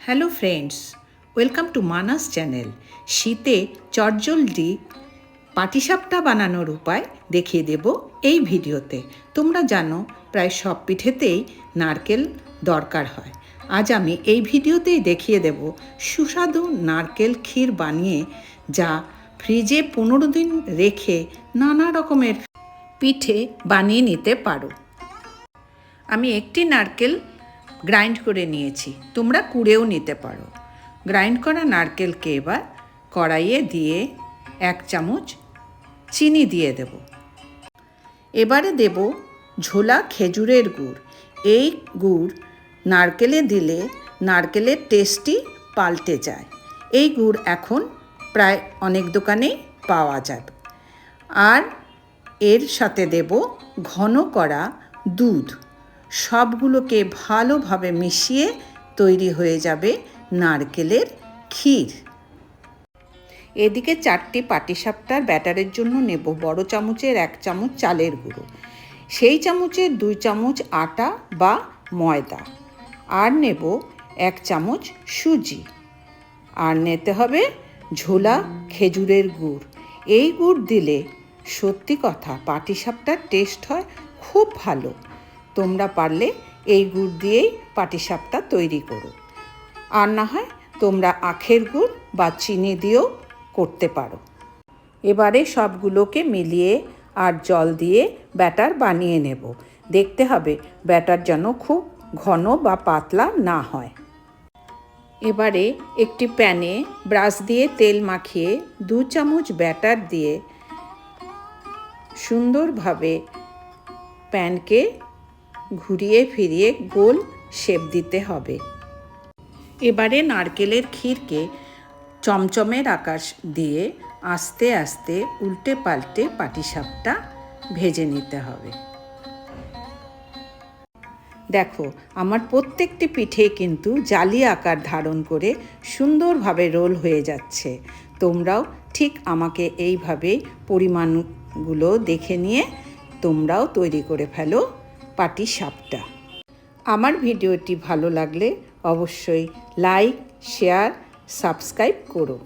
Hello friends welcome to Manas channel শীতে চটজলদি পাটিসাপটা বানানোর উপায় দেখিয়ে দেব এই ভিডিওতে। তোমরা জানো, প্রায় সব পিঠেতেই নারকেল দরকার হয়। আজ আমি এই ভিডিওতেই দেখিয়ে দেব সুস্বাদু নারকেল ক্ষীর বানিয়ে, যা ফ্রিজে পনেরো দিন রেখে নানা রকমের পিঠে বানিয়ে নিতে পারো। আমি একটি নারকেল গ্রাইন্ড করে নিয়েছি। তোমরা কুড়েও নিতে পারো। গ্রাইন্ড করা নারকেলকে এবার কড়াইয়ে দিয়ে এক চামচ চিনি দিয়ে দেব। এবারে দেব ঝোলা খেজুরের গুড়। এই গুড় নারকেলে দিলে নারকেলের টেস্টই পাল্টে যায়। এই গুড় এখন প্রায় অনেক দোকানেই পাওয়া যাবে। আর এর সাথে দেব ঘন করা দুধ। সবগুলোকে ভালোভাবে মিশিয়ে তৈরি হয়ে যাবে নারকেলের ক্ষীর। এদিকে চারটি পাটিসাপটার ব্যাটারের জন্য নেব বড় চামচের এক চামচ চালের গুঁড়ো। সেই চামচের দুই চামচ আটা বা ময়দা। আর নেব এক চামচ সুজি। আর নিতে হবে ঝোলা খেজুরের গুড়। এই গুড় দিলে সত্যি কথা পাটিসাপটার টেস্ট হয় খুব ভালো। তোমরা পারলে এই গুড় দিয়েই পাটিসাপটা তৈরি করো। আর না হয় তোমরা আখের গুড় বা চিনি দিয়েও করতে পারো। এবারে সবগুলোকে মিলিয়ে আর জল দিয়ে ব্যাটার বানিয়ে নেব। দেখতে হবে ব্যাটার যেন খুব ঘন বা পাতলা না হয়। এবারে একটি প্যানে ব্রাশ দিয়ে তেল মাখিয়ে দু চামচ ব্যাটার দিয়ে সুন্দরভাবে প্যানকে ঘুরিয়ে ফিরিয়ে গোল শেপ দিতে হবে। এবারে নারকেলের ক্ষীরকে চমচমের আকাশ দিয়ে আস্তে আস্তে উল্টে পাল্টে পাটিসাপটা ভেজে নিতে হবে। দেখো, আমার প্রত্যেকটি পিঠে কিন্তু জালি আকার ধারণ করে সুন্দরভাবে রোল হয়ে যাচ্ছে। তোমরাও ঠিক আমাকে এইভাবেই পরিমাণগুলো দেখে নিয়ে তোমরাও তৈরি করে ফেলো। পাটি সাপটা। আমার ভিডিওটি ভালো লাগলে অবশ্যই লাইক শেয়ার সাবস্ক্রাইব করো।